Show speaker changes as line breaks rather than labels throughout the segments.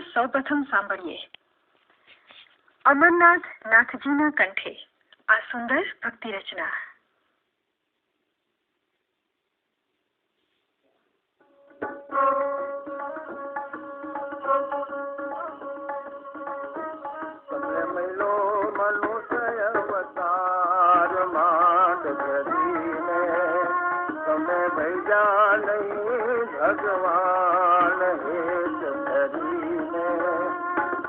સૌ પ્રથમ સાંભળીએ અમરનાથ નાથજીના કંઠે આ સુંદર ભક્તિ રચના
ભગવાન હેત ધરીને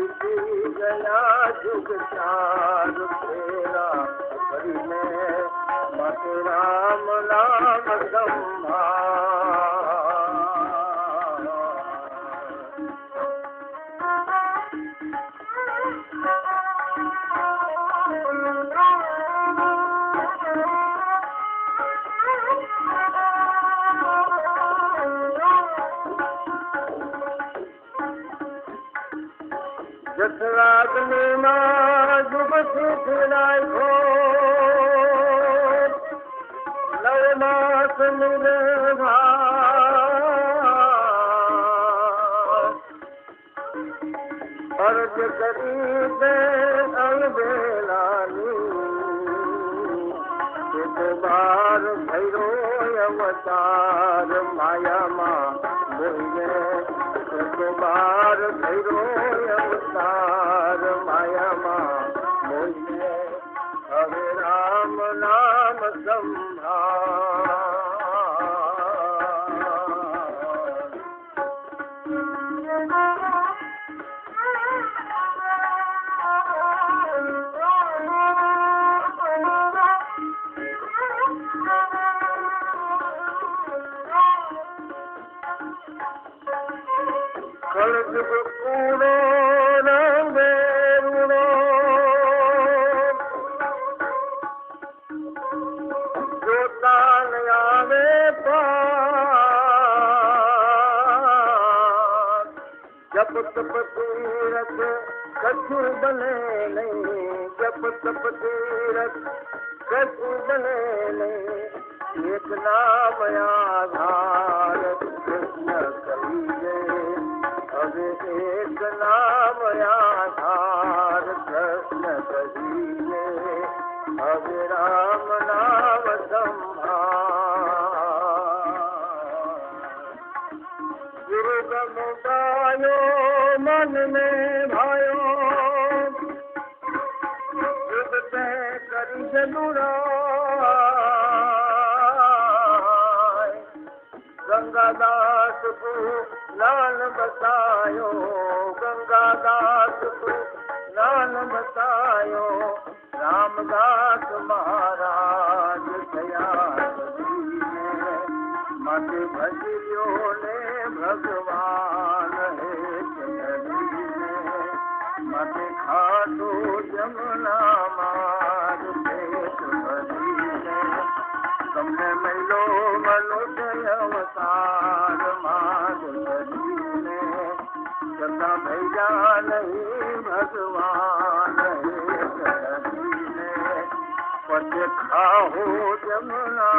गाचाना में बु राम राम। ती मा डुब रो नव न की न बार भैरो अवतार माया मां हिकु बार भैरो हरे राम नाम कल रामे पार जपीर बने जप बने नाम आधार कृष्ण एक नाम कृष्ण राम नाम गंगा गंगादास बु नान बसायो गंगादास दास बु नान बतायो रामदास महाराज दया मन भजियो ने भगवान। ڀيا نه ڀڳوان ڪرو جمنا